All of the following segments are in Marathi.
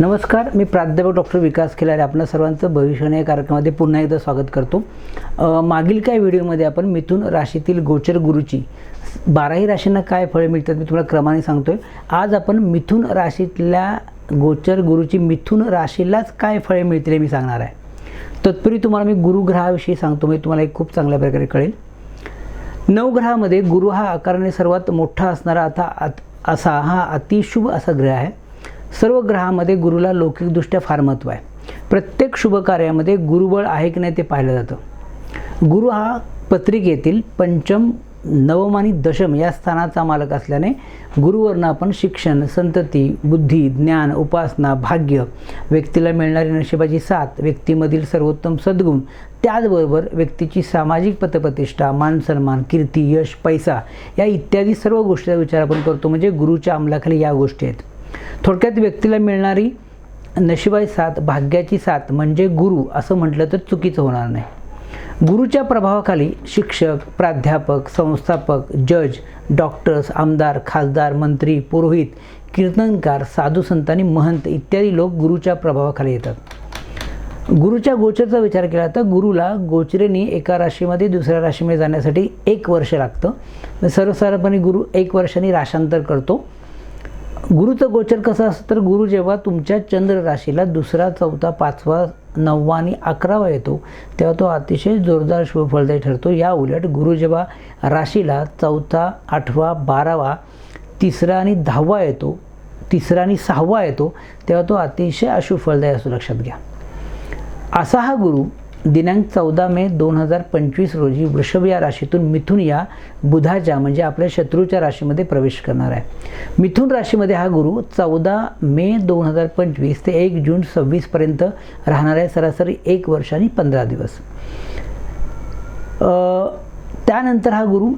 नमस्कार मी प्राध्यापक डॉक्टर विकास खिलारे. आपल्या सर्वांचं भविष्यवाणी या कार्यक्रमामध्ये पुन्हा एकदा स्वागत करतो. मागील काही व्हिडिओमध्ये आपण मिथुन राशीतील गोचर गुरुची बाराही राशींना काय फळे मिळतात मी तुम्हाला क्रमाने सांगतोय. आज आपण मिथुन राशीतल्या गोचर गुरुची मिथुन राशीलाच काय फळे मिळतील हे मी सांगणार आहे. तत्पूर्वी तुम्हाला मी गुरुग्रहाविषयी सांगतो म्हणजे तुम्हाला एक खूप चांगल्या प्रकारे कळेल. नवग्रहामध्ये गुरु हा आकाराने सर्वात मोठा असणारा आता आत- असा हा अतिशुभ असा ग्रह आहे. सर्व ग्रहामध्ये गुरुला लौकिकदृष्ट्या फार महत्त्व आहे. प्रत्येक शुभ कार्यामध्ये गुरुबळ आहे की नाही ते पाहिलं जातं. गुरु हा पत्रिकेतील पंचम नवम आणि दशम या स्थानाचा मालक असल्याने गुरुवरनं आपण शिक्षण संतती बुद्धी ज्ञान उपासना भाग्य व्यक्तीला मिळणारी नशिबाची साथ व्यक्तीमधील सर्वोत्तम सद्गुण त्याचबरोबर व्यक्तीची सामाजिक पतप्रतिष्ठा मानसन्मान कीर्ती यश पैसा या इत्यादी सर्व गोष्टीचा विचार आपण करतो. म्हणजे गुरुच्या अंमलाखाली या गोष्टी आहेत. थोडक्यात व्यक्तीला मिळणारी नशिबाई साथ भाग्याची साथ म्हणजे गुरु असं म्हटलं तर चुकीचं होणार नाही. गुरुच्या प्रभावाखाली शिक्षक प्राध्यापक संस्थापक जज डॉक्टर्स आमदार खासदार मंत्री पुरोहित कीर्तनकार साधू संत आणि महंत इत्यादी लोक गुरुच्या प्रभावाखाली येतात. गुरुच्या गोचरचा विचार केला तर गुरुला गोचरेने एका राशीमध्ये दुसऱ्या राशीमध्ये जाण्यासाठी एक वर्ष लागतं. सर्वसाधारणपणे गुरु एक वर्षाने राशांतर करतो. गुरुचं गोचर कसं असतं तर गुरु जेव्हा तुमच्या चंद्र राशीला दुसरा चौथा पाचवा नववा आणि अकरावा येतो तेव्हा तो अतिशय जोरदार शुभफलदायी ठरतो. या उलट गुरु जेव्हा राशीला चौथा आठवा बारावा तिसरा आणि दहावा येतो तिसरा आणि सहावा येतो तेव्हा तो अतिशय अशुभ फलदायी असतो. लक्षात घ्या. असा हा गुरु दिनांक चौदा मे दोन हजार पंचवीस रोजी वृषभ या राशीतून मिथुन या बुधाच्या म्हणजे आपल्या शत्रूच्या राशीमध्ये प्रवेश करणार आहे. मिथुन राशीमध्ये हा गुरु चौदा मे दोन हजार पंचवीस ते एक जून सव्वीसपर्यंत राहणार आहे सरासरी एक वर्ष आणि पंधरा दिवस. त्यानंतर हा गुरु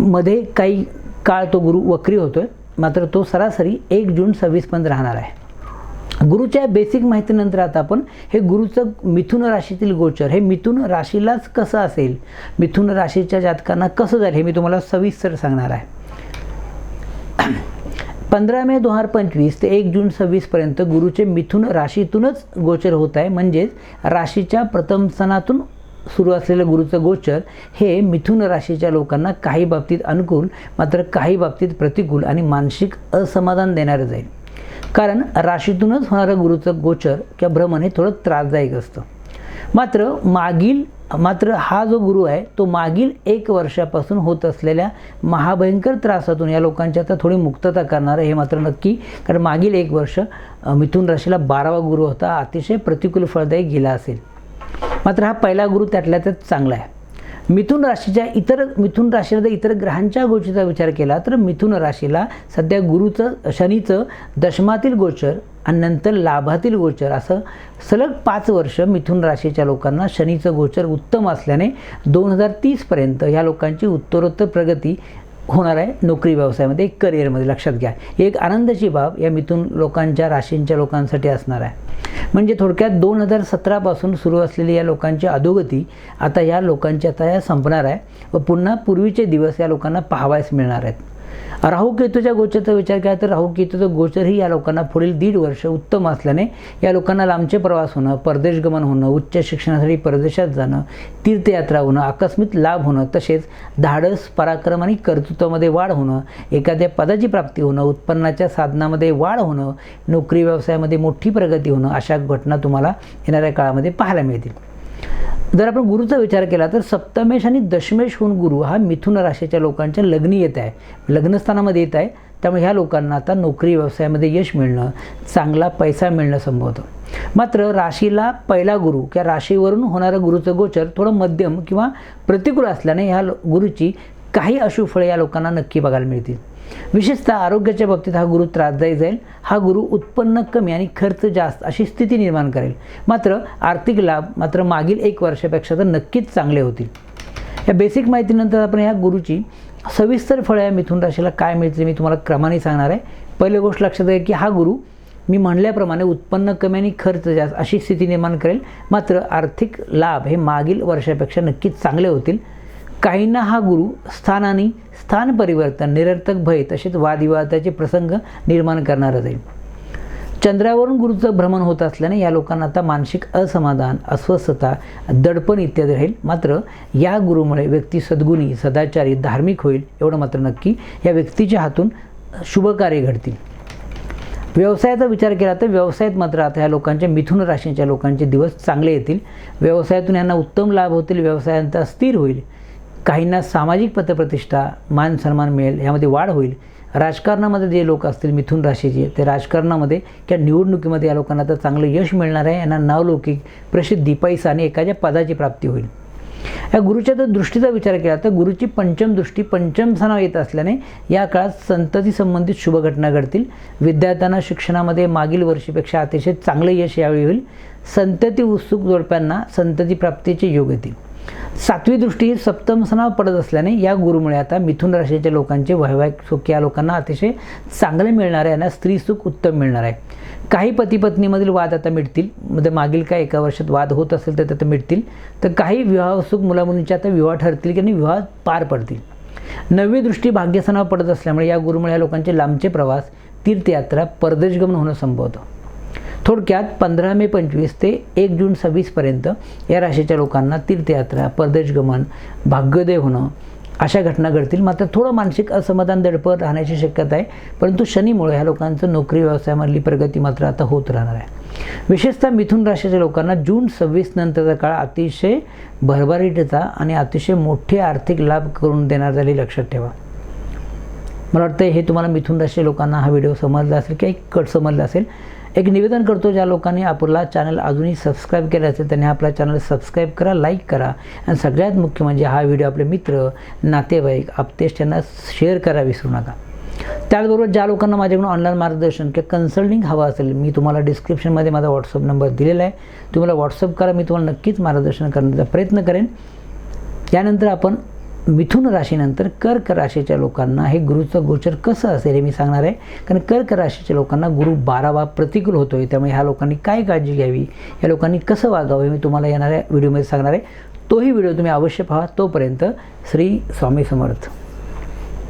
मध्ये काही काळ तो गुरु वक्री होतोय मात्र तो सरासरी एक जून सव्वीसपर्यंत राहणार आहे. गुरुच्या बेसिक माहितीनंतर आता आपण हे गुरुचं मिथुन राशीतील गोचर हे मिथुन राशीलाच कसं असेल? मिथुन राशीच्या जातकांना कसं जाईल हे मी तुम्हाला सविस्तर सांगणार आहे. पंधरा मे दोन हजार पंचवीस ते एक जून सव्वीसपर्यंत गुरुचे मिथुन राशीतूनच गोचर होत आहे. म्हणजेच राशीच्या प्रथम सणातून सुरू असलेलं गुरुचं गोचर हे मिथुन राशीच्या लोकांना काही बाबतीत अनुकूल मात्र काही बाबतीत प्रतिकूल आणि मानसिक असमाधान देणारं जाईल. कारण राशीतूनच होणारं गुरुचं गोचर किंवा भ्रमण हे थोडं त्रासदायक असतं. मात्र मागील मात्र हा जो गुरु आहे तो मागील एक वर्षापासून होत असलेल्या महाभयंकर त्रासातून या लोकांची आता थोडी मुक्तता करणार आहे हे मात्र नक्की. कारण मागील एक वर्ष मिथून मिथुन राशीला बारावा गुरु होता अतिशय प्रतिकूल फळदायी गेला असेल. मात्र हा पहिला गुरु त्यातल्या त्यात चांगला आहे. मिथुन राशीच्या इतर मिथुन राशीमध्ये इतर ग्रहांच्या गोष्टीचा विचार केला तर मिथुन राशीला सध्या गुरुचं शनीचं दशमातील गोचर आणि नंतर लाभातील गोचर असं सलग पाच वर्ष मिथुन राशीच्या लोकांना शनीचं गोचर उत्तम असल्याने दोन हजार तीसपर्यंत ह्या लोकांची उत्तरोत्तर प्रगती होणार आहे नोकरी व्यवसायामध्ये करिअरमध्ये लक्षात घ्या. एक आनंदाची बाब या मिथून लोकांच्या राशींच्या लोकांसाठी असणार आहे. म्हणजे थोडक्यात दोन हजार सतरापासून सुरू असलेली या लोकांची अधोगती आता या लोकांची आता या संपणार आहे व पुन्हा पूर्वीचे दिवस या लोकांना पाहावयास मिळणार आहेत. राहू केतूच्या गोचरचा विचार केला तर राहू केतूचं गोचरही या लोकांना पुढील दीड वर्ष उत्तम असल्याने या लोकांना लांबचे प्रवास होणं परदेश गमन होणं उच्च शिक्षणासाठी परदेशात जाणं तीर्थयात्रा होणं आकस्मिक लाभ होणं तसेच धाडस पराक्रम आणि कर्तृत्वामध्ये वाढ होणं एखाद्या पदाची प्राप्ती होणं उत्पन्नाच्या साधनामध्ये वाढ होणं नोकरी व्यवसायामध्ये मोठी प्रगती होणं अशा घटना तुम्हाला येणाऱ्या काळामध्ये पाहायला मिळतील. जर आपण गुरुचा विचार केला तर सप्तमेश आणि दशमेश होऊन गुरु हा मिथुन राशीच्या लोकांच्या लग्नी येत आहे. लग्नस्थानामध्ये येत आहे. त्यामुळे ह्या लोकांना आता नोकरी व्यवसायामध्ये यश मिळणं चांगला पैसा मिळणं संभवतं. मात्र राशीला पहिला गुरु किंवा राशीवरून होणारं गुरुचं गोचर थोडं मध्यम किंवा प्रतिकूल असल्याने ह्या गुरुची काही अशुफळे या लोकांना नक्की बघायला मिळतील. विशेषतः आरोग्याच्या बाबतीत हा गुरु त्रासदायी जाईल. हा गुरु उत्पन्न कमी आणि खर्च जास्त अशी स्थिती निर्माण करेल. मात्र आर्थिक लाभ मात्र मागील एक वर्षापेक्षा तर नक्कीच चांगले होतील. या बेसिक माहितीनंतर आपण ह्या गुरुची सविस्तर फळं या मिथुन राशीला काय मिळतील मी तुम्हाला क्रमाने सांगणार आहे. पहिली गोष्ट लक्षात घ्या की हा गुरु मी म्हणल्याप्रमाणे उत्पन्न कमी आणि खर्च जास्त अशी स्थिती निर्माण करेल. मात्र आर्थिक लाभ हे मागील वर्षापेक्षा नक्कीच चांगले होतील. काहींना हा गुरु स्थानाने स्थान परिवर्तन निरर्थक भय तसेच वादविवादाचे प्रसंग निर्माण करणारा जाईल चंद्रावरून गुरुचं भ्रमण होत असल्याने या लोकांना आता मानसिक असमाधान अस्वस्थता दडपण इत्यादी राहील. मात्र या गुरुमुळे व्यक्ती सद्गुणी सदाचारी धार्मिक होईल एवढं मात्र नक्की या व्यक्तीच्या हातून शुभ कार्य घडतील. व्यवसायाचा विचार केला तर व्यवसायात मात्र आता ह्या लोकांच्या मिथुन राशीच्या लोकांचे दिवस चांगले येतील. व्यवसायातून यांना उत्तम लाभ होतील व्यवसायांचा स्थिर होईल. काहींना सामाजिक पतप्रतिष्ठा मान सन्मान मिळेल यामध्ये वाढ होईल. राजकारणामध्ये जे लोक असतील मिथुन राशीचे ते राजकारणामध्ये किंवा निवडणुकीमध्ये या लोकांना तर चांगलं यश मिळणार आहे. यांना नावलौकिक प्रसिद्धी पैसा आणि एखाद्या पदाची प्राप्ती होईल. या गुरुच्या जर दृष्टीचा विचार केला तर गुरुची पंचम दृष्टी पंचम सणाव येत असल्याने या काळात संतती संबंधित शुभ घटना घडतील. विद्यार्थ्यांना शिक्षणामध्ये मागील वर्षीपेक्षा अतिशय चांगलं यश यावेळी होईल. संतती उत्सुक जोडप्यांना संतती प्राप्तीचे योग येतील. सातवी दृष्टी ही सप्तम पडत असल्याने या गुरुमुळे आता मिथुन राशीच्या लोकांचे वैवाहिक सुख या लोकांना अतिशय चांगले मिळणार आहे यांना स्त्री सुख उत्तम मिळणार. आहे काही पतीपत्नीमधील वाद आता मिळतील म्हणजे मागील काय एका वर्षात वाद होत असेल तर त्यात मिळतील तर काही विवाह सुख मुलामुलींचे आता विवाह ठरतील की आणि विवाह पार पडतील. नववी दृष्टी भाग्यस्थानावर पडत असल्यामुळे या गुरुमुळे या लोकांचे लांबचे प्रवास तीर्थयात्रा परदेशगमन होणं संभव होतं थोडक्यात पंधरा मे पंचवीस ते एक जून सव्वीसपर्यंत या राशीच्या लोकांना तीर्थयात्रा परदेशगमन भाग्योदय होणं अशा घटना घडतील. मात्र थोडं मानसिक असमाधान दडपत राहण्याची शक्यता आहे. परंतु शनीमुळे ह्या लोकांचं नोकरी व्यवसायामधली प्रगती मात्र आता होत राहणार आहे. विशेषतः मिथुन राशीच्या लोकांना जून सव्वीस नंतरचा काळ अतिशय भरभराटीचा आणि अतिशय मोठे आर्थिक लाभ करून देणार झाले लक्षात ठेवा. मला वाटतं हे तुम्हाला मिथुन राशी लोकांना हा व्हिडिओ समजला असेल किंवा एक कट समजला असेल. एक निवेदन करतो ज्या लोकांनी आपला चॅनल अजूनही सबस्क्राईब केलं असेल त्यांनी आपला चॅनल सबस्क्राईब करा लाईक करा. आणि सगळ्यात मुख्य म्हणजे हा व्हिडिओ आपले मित्र नातेवाईक आपतेश यांना शेअर करा विसरू नका. त्याचबरोबर ज्या लोकांना माझ्याकडून ऑनलाईन मार्गदर्शन किंवा कन्सल्टिंग हवं असेल मी तुम्हाला डिस्क्रिप्शनमध्ये माझा व्हॉट्सअप नंबर दिलेला आहे. तुम्हाला व्हॉट्सअप करा मी तुम्हाला नक्कीच मार्गदर्शन करण्याचा प्रयत्न करेन. त्यानंतर आपण मिथुन राशीनंतर कर्क राशीच्या लोकांना हे गुरुचं गोचर कसं असेल हे मी सांगणार आहे. कारण कर्क राशीच्या लोकांना गुरु बारावा प्रतिकूल होतो आहे त्यामुळे ह्या लोकांनी काय काळजी घ्यावी? या लोकांनी कसं वागावं हे मी तुम्हाला येणाऱ्या व्हिडिओमध्ये सांगणार आहे. तोही व्हिडिओ तुम्ही अवश्य पहा. तोपर्यंत श्री स्वामी समर्थ.